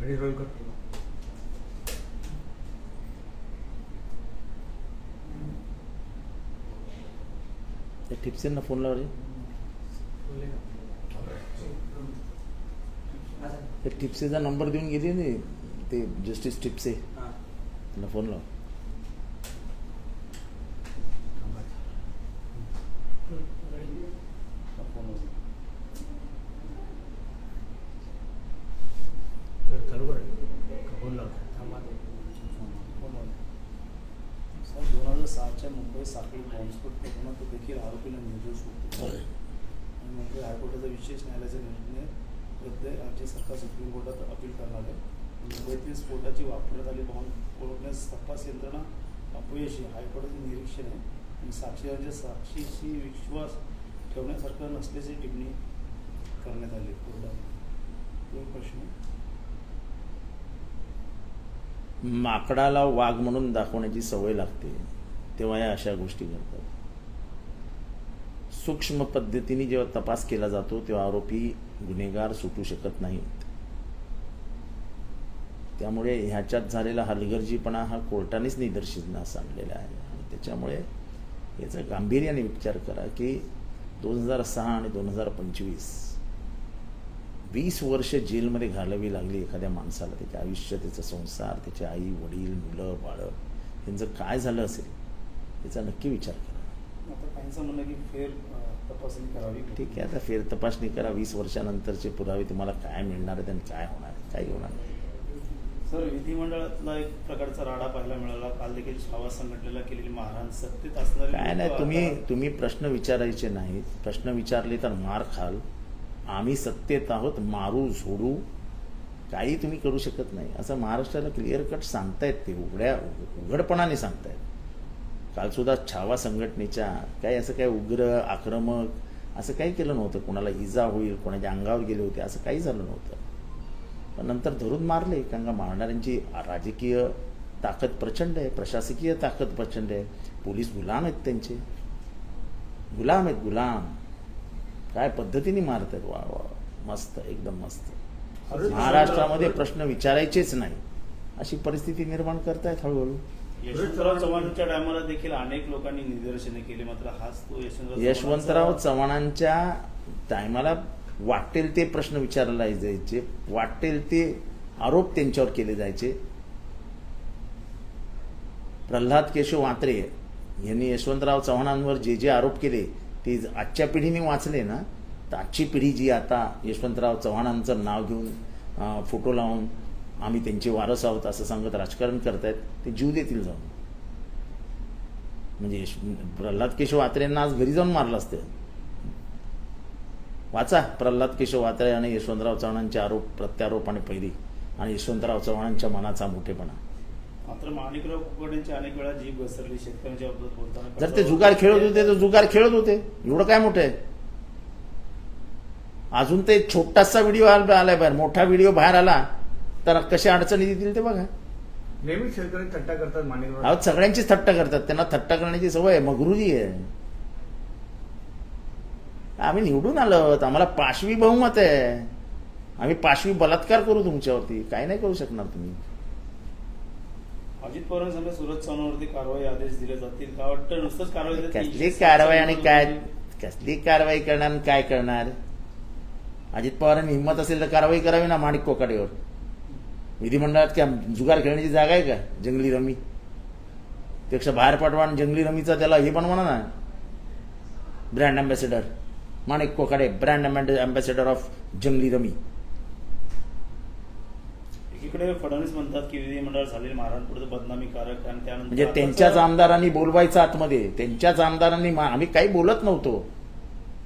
घडी रोल कर ते ठिपसेंना फोन लावा रे ते टिप्सेचा नंबर देऊन गेले ना ते जस्टिस टिप्से त्यांना फोन लाव विशेष न्यायालयाच्या निर्णय रद्द आहे. राज्य सरकार सुप्रीम कोर्टात अपील करणार आहे. मुंबईतील स्फोटाची वापरण्यात आली बॉम्ब ओळखण्यास तपास यंत्रणा अपयशी हायकोर्टाचे निरीक्षण आहे. आणि साक्षीदारांच्या साक्षीशी विश्वास ठेवण्यासारखं नसल्याची टिप्पणी करण्यात आली. कोर्टात एक प्रश्न. माकडाला वाघ म्हणून दाखवण्याची सवय लागते. तेव्हा या अशा गोष्टी घडतात. सूक्ष्म पद्धतीने जेव्हा तपास केला जातो तेव्हा आरोपी गुन्हेगार सुटू शकत नाहीत त्यामुळे ह्याच्यात झालेला हलगर्जीपणा हा कोर्टानेच निदर्शनास आणलेला आहे. आणि त्याच्यामुळे याचा गांभीर्याने विचार करा की दोन हजार सहा आणि दोन हजार पंचवीस वीस वर्ष जेलमध्ये घालावी लागली एखाद्या माणसाला त्याचे आयुष्य त्याचा संसार त्याचे आई वडील मुलं बाळं यांचं काय झालं असेल? याचा नक्की विचार करा. ठीक आहे आता फेर तपासणी करा. वीस वर्षानंतरचे पुरावे तुम्हाला काय मिळणार आहेत आणि काय होणार आहे काही होणार नाही. सर विधिमंडळातला एक प्रकारचा राडा पाहायला मिळाला. काल देखील छावा संघटनेला केलेली मारहाण सत्तेत असणारी काय नाही तुम्ही तुम्ही प्रश्न विचारायचे नाहीत. प्रश्न विचारले तर मार खाल. आम्ही सत्तेत आहोत मारू झोडू. काही तुम्ही करू शकत नाही. असं महाराष्ट्राला क्लिअर कट सांगतायत ते. उघड्या उघडपणाने सांगतायत. काल सुद्धा छावा संघटनेच्या काही असं काही उग्र आक्रमक असं काही केलं नव्हतं. कोणाला इजा होईल कोणाच्या अंगावर गेले होते असं काही झालं नव्हतं. पण नंतर धरून मारले कारण का मारणाऱ्यांची राजकीय ताकद प्रचंड आहे प्रशासकीय ताकद प्रचंड आहे. पोलीस गुलाम आहेत त्यांचे. गुलाम आहेत गुलाम. काय पद्धतीने मारत आहेत वा वा मस्त एकदम मस्त. महाराष्ट्रामध्ये प्रश्न विचारायचेच नाही. अशी परिस्थिती निर्माण करतायत हळूहळू. यशवंतराव चव्हाणच्या टायमाला देखील अनेक लोकांनी निदर्शने केली मात्र हाच तो यशवंतराव यशवंतराव चव्हाणांच्या टायमाला वाटेल ते प्रश्न विचारला जायचे वाटेल ते आरोप त्यांच्यावर केले जायचे. प्रल्हाद केशव वात्रे यांनी यशवंतराव चव्हाणांवर जे जे आरोप केले ते आजच्या पिढीने वाचले ना तर आजची पिढी जी आता यशवंतराव चव्हाणांचं नाव घेऊन फोटो लावून आम्ही त्यांचे वारस आहोत असं सांगत राजकारण करतायत ते जीव देतील जाऊन. म्हणजे प्रल्हाद केशव वात्रेंना आज घरी जाऊन मारलं असतं. वाचा प्रल्हाद केशव वात्रे आणि यशवंतराव चव्हाणांचे आरोप प्रत्यारोप आणि पैरी. आणि यशवंतराव चव्हाणांच्या मनाचा मोठेपणा. मात्र माणिकराव कुकडे अनेक वेळा जीभ घसरली शेतकऱ्यांच्या बाबत बोलताना जर ते जुगार खेळत होते तर जुगार खेळत होते. एवढं काय मोठं आहे? अजून ते छोटासा व्हिडिओ आलाय बाहेर मोठा व्हिडिओ बाहेर आला. तर कशा अडचणी येतील ते बघा. नेहमी शेतकरी थट्टा करतात माणिकराव अहो सगळ्यांचीच थट्टा करतात. त्यांना थट्टा करण्याची सवय आहे. मगरुरी आहे. आम्ही निवडून आलो आहोत आम्हाला पाशवी बहुमत आहे. आम्ही पाशवी बलात्कार करू तुमच्यावरती. काही नाही करू शकणार तुम्ही. अजित पवारांसमोर सुरत चव्हाणांवरती कारवाई आदेश दिले जातील का? वाटतं नुसतंच कारवाई कसली कारवाई आणि काय कसली कारवाई करणार आणि काय करणार? अजित पवारांनी हिंमत असेल तर कारवाई करावी ना माणिक कोकाडेवर विधिमंडळात काय जुगार खेळण्याची जागा आहे का? जंगली रमी. त्यापेक्षा बाहेर पाठवा आणि जंगली रमीचा त्याला हे बनवा ना. Brand ambassador Manik Kokade brand ambassador of Junglee rummy. एकीकडे फडणवीस म्हणतात की विधिमंडळात झालेली मारहाण पुढे बदनामीकारक आणि त्यानंतर म्हणजे त्यांच्याच आमदारांनी बोलवायचं आतमध्ये. त्यांच्याच आमदारांनी आम्ही काही बोलत नव्हतो.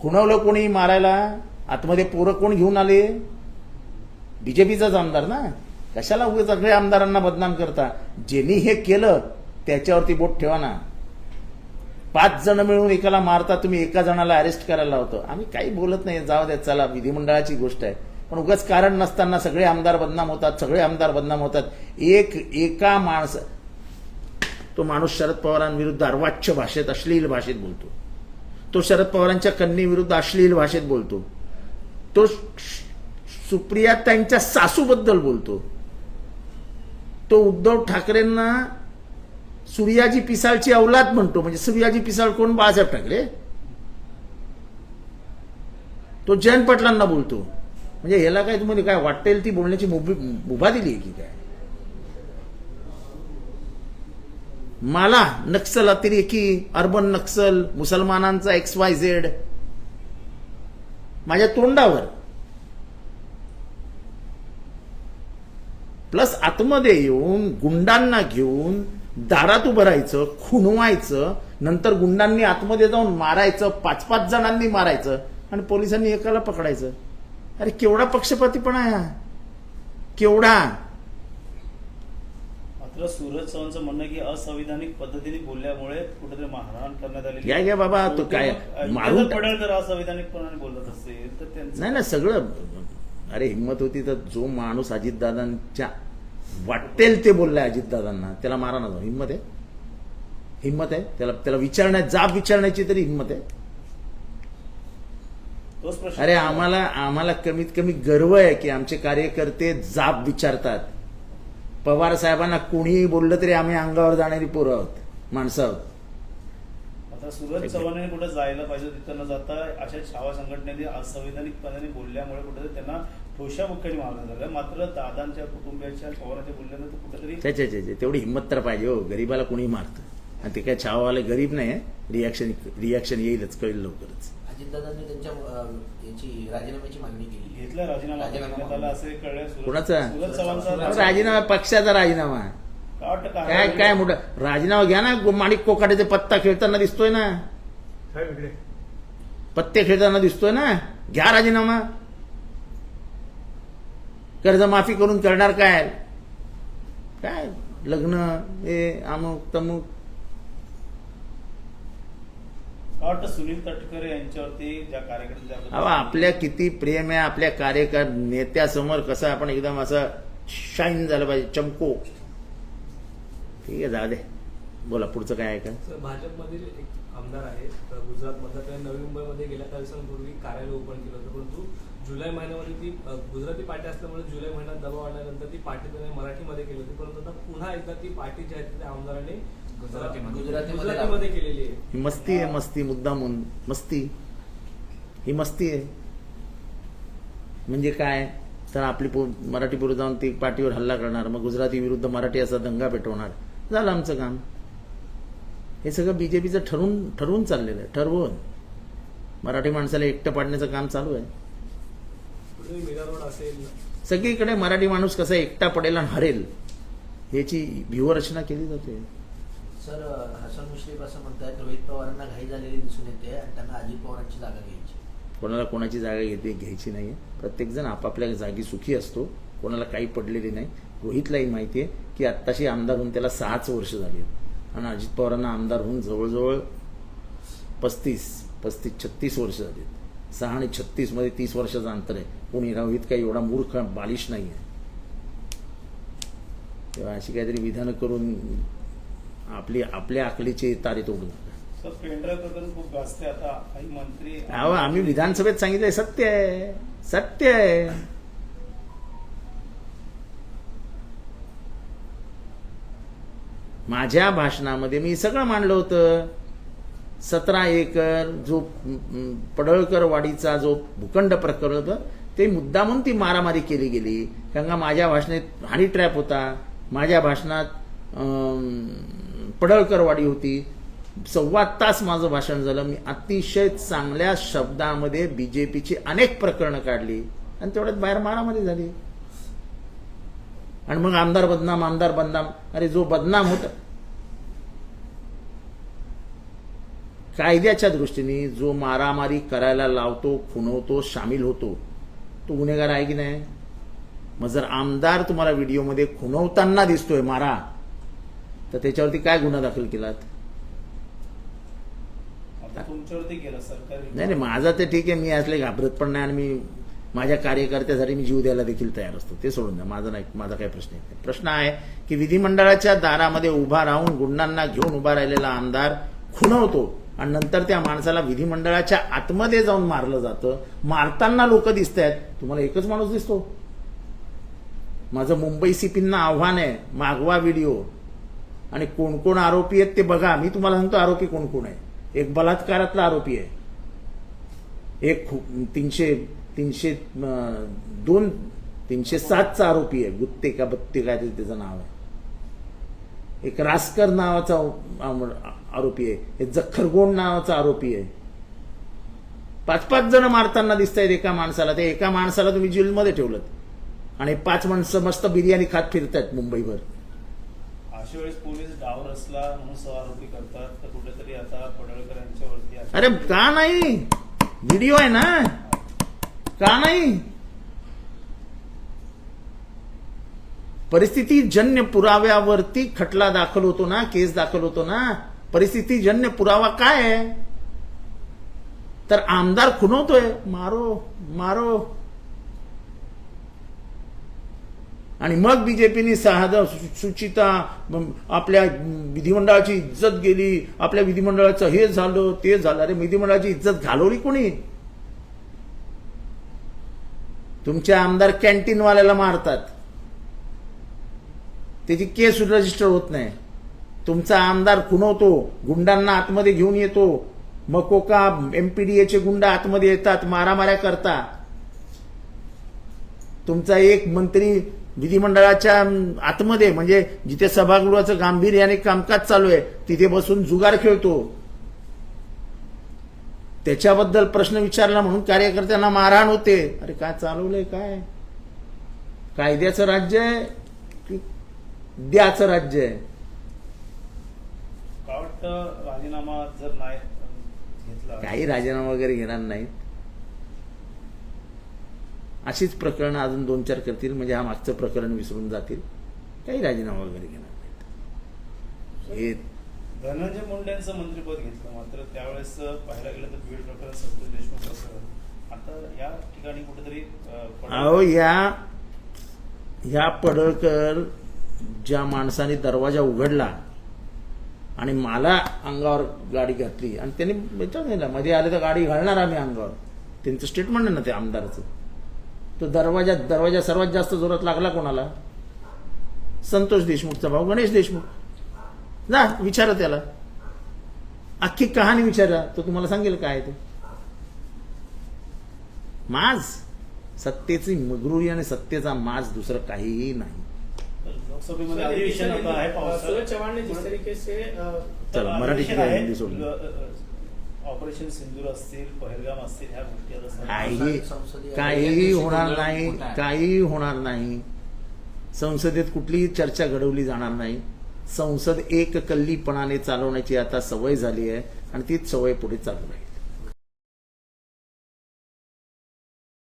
खुणवलं कोणी मारायला? आतमध्ये पोरं कोण घेऊन आले? बीजेपीचाच आमदार ना? कशाला उगे सगळ्या आमदारांना बदनाम करता? ज्यांनी हे केलं त्याच्यावरती बोट ठेवा ना. पाच जण मिळून एकाला मारता तुम्ही एका जणाला अरेस्ट करायला लावतो. आम्ही काही बोलत नाही. जाऊ द्या चला विधिमंडळाची गोष्ट आहे. पण उगाच कारण नसताना सगळे आमदार बदनाम होतात सगळे आमदार बदनाम होतात. एक एका माणस तो माणूस शरद पवारांविरुद्ध अर्वाच्य भाषेत अश्लील भाषेत बोलतो. तो शरद पवारांच्या कन्येविरुद्ध अश्लील भाषेत बोलतो. तो सुप्रिया त्यांच्या सासूबद्दल बोलतो. तो उद्धव ठाकरेंना सूर्याजी पिसाळची अवलाद म्हणतो. म्हणजे सूर्याजी पिसाळ कोण? बाळासाहेब ठाकरे. तो जयंत पाटलांना बोलतो. म्हणजे ह्याला काय तुम्हाला काय वाटेल ती बोलण्याची मुभी- मुभा दिली आहे की काय? मला नक्सल अतिरेकी अर्बन नक्सल मुसलमानांचा एक्स वाय झेड माझ्या तोंडावर. प्लस आतमध्ये येऊन गुंडांना घेऊन दारात उभं राहायचं खुणवायचं नंतर गुंडांनी आतमध्ये जाऊन मारायचं पाच पाच जणांनी मारायचं आणि पोलिसांनी एकाला पकडायचं. अरे केवढा पक्षपातीपणा आहे हा. केवढा? मात्र सूरज चव्हाणचं म्हणणं की असंविधानिक पद्धतीने बोलल्यामुळे कुठेतरी मारहाण करण्यात आलेली घ्या, घ्या बाबा, तो काय, मारून पडेल जर असंविधानिकपणाने बोलत असेल तर त्यांचं नाही ना सगळं अरे हिंमत होती तर जो माणूस अजितदादांच्या वाटेल ते बोललाय अजितदादांना त्याला मारा ना जाऊ हिंमत आहे? हिंमत आहे? त्याला त्याला विचारण्या जाब विचारण्याची तरी हिंमत आहे? अरे आम्हाला आम्हाला कमीत कमी गर्व आहे की आमचे कार्यकर्ते जाब विचारतात. पवार साहेबांना कोणीही बोललं तरी आम्ही अंगावर जाणारी पोरं आहोत माणसं आहोत. आता सूरज चव्हाणांनी कुठे जायला पाहिजे तिथं न जाता अशा छावा संघटनेने असंविधानिकपणाने बोलल्यामुळे कुठेतरी त्यांना मुख्याने मात्र दादांच्या कुटुंबियाच्या पवारांच्या कुठेतरी छे, तेवढी हिंमत तर पाहिजे हो. गरीबाला कोणी मारतं. आणि ते काय छावावाले गरीब नाही रिॲक्शन रिॲक्शन येईलच कळेल लवकरच. अजितदादांनी त्यांच्या अं, याची राजीनाम्याची मागणी केली. घेतला राजीनामा. असे कळले कोणाचा? राजीनामा. पक्षाचा राजीनामा. काय काय मोठं? राजीनामा घ्या ना माणिक कोकाटेचे पत्ता खेळताना दिसतोय ना. साहेब इकडे. पत्ते खेळताना दिसतोय ना. घ्या राजीनामा. कर्जमाफी करून करणार काय? काय? लग्न हे अमुक तमुक. वाटतं सुनील तटकरे यांच्यावरती ज्या कार्यकर्त्यांच्या अहो आपल्या किती प्रेम आहे आपल्या कार्यकर नेत्यासमोर कसं आपण एकदम असं शाईन झालं पाहिजे चमको. ठीक आहे जाऊ दे. बोला पुढचं काय आहे का भाजपमधील एक आमदार आहे गुजरातमधला त्याने नवी मुंबईमध्ये गेल्या काही दिवसांपूर्वी कार्यालय ओपन केलं होतं परंतु जुलै महिन्यामध्ये ती गुजराती पार्टी असल्यामुळे जुलै महिन्यात दबाव आणल्यानंतर ती पार्टी त्याने मराठीमध्ये केली होती परंतु आता पुन्हा एकदा ती पार्टी जी आहे त्या आमदाराने गुजरातीमध्ये. गुजराती- गुजरातीमध्ये केलेली आहे. ही मस्ती आहे मस्ती मुद्दामून. मस्ती. ही मस्ती आहे. म्हणजे काय? तर आपली मराठी पोरं जाऊन ती पार्टीवर हल्ला करणार मग गुजराती विरुद्ध मराठी असा दंगा पेटवणार. झालं आमचं काम. हे सगळं बीजेपीचं ठरवून ठरवून चाललेलं आहे ठरवून. मराठी माणसाला एकटं पाडण्याचं काम चालू आहे. सगळीकडे मराठी माणूस कसा एकटा पडेल आणि हरेल याची व्यूहरचना केली जाते. सर हसन मुश्रीफ असं म्हणतात रोहित पवारांना घाई झालेली दिसून येते आणि त्यांना अजित पवारांची जागा घ्यायची. कोणाला कोणाची जागा घेते घ्यायची नाही प्रत्येकजण आपापल्या जागी सुखी असतो कोणाला काही पडलेली नाही. रोहितलाही माहिती आहे की आत्ताशी आमदार होऊन त्याला सहाच वर्ष झाली आहेत. आणि अजित पवारांना आमदार होऊन जवळजवळ पस्तीस पस्तीस छत्तीस वर्ष झाली. सहा आणि छत्तीसमध्ये तीस वर्षाचं अंतर आहे. कोणी रोहित काही एवढा मूर्ख बालिश नाही आहे तेव्हा अशी काहीतरी विधानं करून आपली आपल्या आकलीचे तारे तोडू नका. अहो आम्ही विधानसभेत सांगितलंय सत्य आहे. सत्य आहे. माझ्या भाषणामध्ये मी सगळं मांडलं होतं. सतरा एकर जो पडळकरवाडीचा पडळकर वाडीचा जो भूखंड प्रकरण होतं ते मुद्दामून ती मारामारी केली गेली. कारण का माझ्या भाषणात हानी ट्रॅप होता. माझ्या भाषणात पडळकरवाडी पडळकर वाडी होती. सव्वा तास माझं भाषण झालं. मी अतिशय चांगल्या शब्दामध्ये बीजेपीची अनेक प्रकरणं काढली. आणि तेवढ्यात बाहेर मारामारी झाली. आणि मग आमदार बदनाम आमदार बदनाम. अरे जो बदनाम होता. कायद्याच्या दृष्टीने जो मारामारी करायला लावतो खुणवतो सामील होतो तो गुन्हेगार आहे की नाही? मग जर आमदार तुम्हाला व्हिडिओमध्ये खुणवताना दिसतोय मारा तर त्याच्यावरती काय गुन्हा दाखल केलात? नाही नाही माझा ते ठीक आहे मी असले घाबरत पण नाही आणि मी माझ्या कार्यकर्त्यासाठी मी जीव द्यायला देखील तयार असतो. ते सोडून द्या. माझा नाही माझा काही प्रश्न येत नाही. प्रश्न आहे की विधिमंडळाच्या दारामध्ये उभा राहून गुंडांना घेऊन उभा राहिलेला आमदार खुणवतो आणि नंतर त्या माणसाला विधिमंडळाच्या आतमध्ये जाऊन मारलं जातं. मारताना लोक दिसत आहेत तुम्हाला एकच माणूस दिसतो. माझं मुंबई सीपींना आव्हान आहे. मागवा व्हिडिओ. आणि कोण कोण आरोपी आहेत ते बघा. मी तुम्हाला सांगतो आरोपी कोण कोण आहे. एक बलात्कारातला आरोपी आहे. एक तीनशे तीनशे दोन तीनशे सातचा आरोपी आहे. गुत्ते का बत्ते काय त्याचं नाव आहे. एक रासकर नावाचा आरोपी आहे. एक जखरगोंड नावाचा आरोपी आहे. पाच पाच जण मारताना दिसत आहेत एका माणसाला. ते एका माणसाला तुम्ही जेलमध्ये ठेवलं आणि पाच माणसं मस्त बिर्याणी खात फिरतायत मुंबईभर. अशा वेळेस पोलीस डाव रचला म्हणून सहआरोपी करतात तर कुठेतरी आता पडळकर यांच्यावरती अशा- अरे का नाही? व्हिडिओ आहे ना? का नाही परिस्थितीजन्य पुराव्यावरती खटला दाखल होतो ना केस दाखल होतो ना परिस्थितीजन्य पुरावा काय आहे? तर आमदार खुनवतोय मारो मारो. आणि मग बीजेपीने सहाद सुचिता आपल्या विधिमंडळाची इज्जत गेली आपल्या विधिमंडळाचं हे झालं ते झालं. अरे विधिमंडळाची इज्जत घालवली कोणी? तुमचे आमदार कॅन्टीनवाल्याला मारतात. त्याची केस रजिस्टर होत नाही. तुमचा आमदार खुनवतो गुंडांना आतमध्ये घेऊन येतो. मकोका एमपीडीएचे गुंड आतमध्ये येतात मारामाऱ्या करता तुमचा एक मंत्री विधिमंडळाच्या आतमध्ये म्हणजे जिथे सभागृहाचं गांभीर्याने कामकाज चालू आहे तिथे बसून जुगार खेळतो. त्याच्याबद्दल प्रश्न विचारला म्हणून कार्यकर्त्यांना मारहाण होते. अरे काय चालवलंय काय? कायद्याचं राज्य आहे की द्याचं राज्य आहे? काय वाटतं राजीनामा जर नाही घेतला? काही राजीनामा वगैरे घेणार नाहीत. अशीच प्रकरणं अजून दोन चार करतील म्हणजे हा मागचं प्रकरण विसरून जातील. काही राजीनामा वगैरे घेणार नाहीत. हे धनंजय मुंडेंचं मंत्रिपद घेतलं मात्र त्यावेळेस पाहायला गेलं तर बीड प्रकरण संतोष देशमुख प्रकरण. आता या ठिकाणी कुठेतरी अहो या या पडळकर ज्या माणसाने दरवाजा उघडला आणि मला अंगावर गाडी घातली आणि त्यांनी विचार विचारलं मध्ये आले तर गाडी घालणार आम्ही अंगावर. त्यांचं स्टेटमेंट आहे ना ते आमदाराचं. तो दरवाजा दरवाजा सर्वात जास्त जोरात लागला कोणाला? संतोष देशमुखचा भाऊ गणेश देशमुख. जा विचारा त्याला. अख्खी कहाणी विचारा तो तुम्हाला सांगेल काय ते. माज. सत्तेची मगरुरी आणि सत्तेचा माज दुसरं काहीही नाही. चला मराठी. हिंदी सोडली ऑपरेशन सिंदूर असतील पहलगाम असतील ह्या गोष्टी काहीही होणार नाही. काहीही होणार नाही. संसदेत कुठलीही चर्चा घडवली जाणार नाही. संसद एक कल्लीपणाने चालवण्याची आता सवय झाली आहे आणि तीच सवय पुढे चालू राहील.